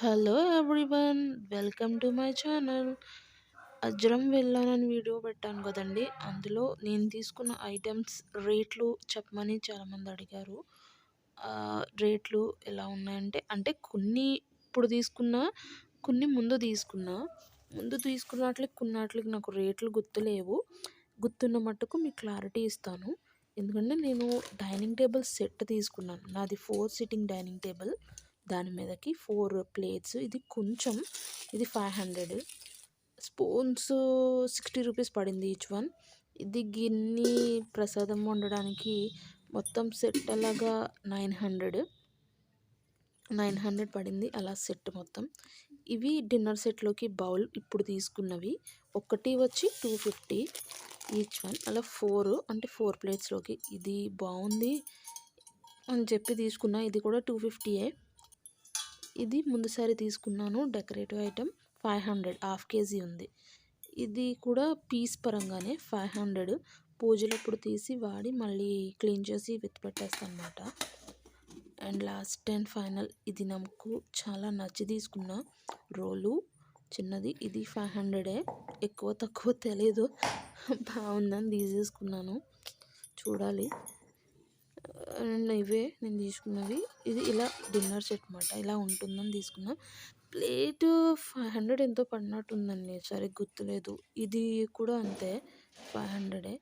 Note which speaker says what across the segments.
Speaker 1: Hello everyone welcome to my channel అజ్రం వెళ్ళానని video పెట్టాను కదండి. అందులో నేను తీసుకున్న ఐటమ్స్ రేట్లు చెప్పమని చాలామంది అడిగారు. రేట్లు ఎలా ఉన్నాయంటే అంటే కొన్ని ఇప్పుడు తీసుకున్న కొన్ని ముందు తీసుకున్నా. ముందు తీసుకున్నట్లకి కొన్నట్లకి నాకు రేట్లు గుర్తులేవు. గుర్తున్న మట్టుకు మీకు క్లారిటీ ఇస్తాను. ఎందుకంటే నేను డైనింగ్ టేబుల్ సెట్ తీసుకున్నాను. నాది ఫోర్ సిట్టింగ్ డైనింగ్ టేబుల్ దాని మీదకి ఫోర్ ప్లేట్స్. ఇది కొంచెం ఇది five hundred. Spoons sixty rupees పడింది ఈచ్ వన్. ఇది గిన్ని ప్రసాదం వండడానికి మొత్తం సెట్ అలాగా నైన్ హండ్రెడ్. నైన్ హండ్రెడ్ పడింది అలా సెట్ మొత్తం. ఇవి డిన్నర్ సెట్లోకి బౌల్ ఇప్పుడు తీసుకున్నవి. ఒకటి వచ్చి టూ ఫిఫ్టీ ఈచ్ వన్. అలా ఫోర్ అంటే ఫోర్ ప్లేట్స్లోకి. ఇది బాగుంది అని చెప్పి తీసుకున్నా. ఇది కూడా టూ ఫిఫ్టీయే. ఇది ముందుసారి తీసుకున్నాను. Decorative item five hundred half KG ఉంది. ఇది కూడా పీస్ పరంగానే ఫైవ్ హండ్రెడ్. పూజలప్పుడు తీసి వాడి మళ్ళీ క్లీన్ చేసి పెట్టేస్తాను అనమాట అండ్ లాస్ట్ అండ్ ఫైనల్ ఇది నాకు చాలా నచ్చి తీసుకున్న రోలు. చిన్నది ఇది ఫైవ్ హండ్రెడే. ఎక్కువ తక్కువ తెలియదు బాగుందని తీసేసుకున్నాను. చూడాలి. అండ్ ఇవే నేను తీసుకున్నవి. ఇది ఇలా డిన్నర్ సెట్ అనమాట ఇలా ఉంటుందని తీసుకున్నా. ప్లేట్ ఫైవ్ హండ్రెడ్ ఎంతో పడినట్టుందండి. సరిగ్గా గుర్తులేదు. ఇది కూడా అంతే. ఫైవ్ హండ్రెడే.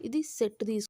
Speaker 1: ఇది సెట్ తీసుకు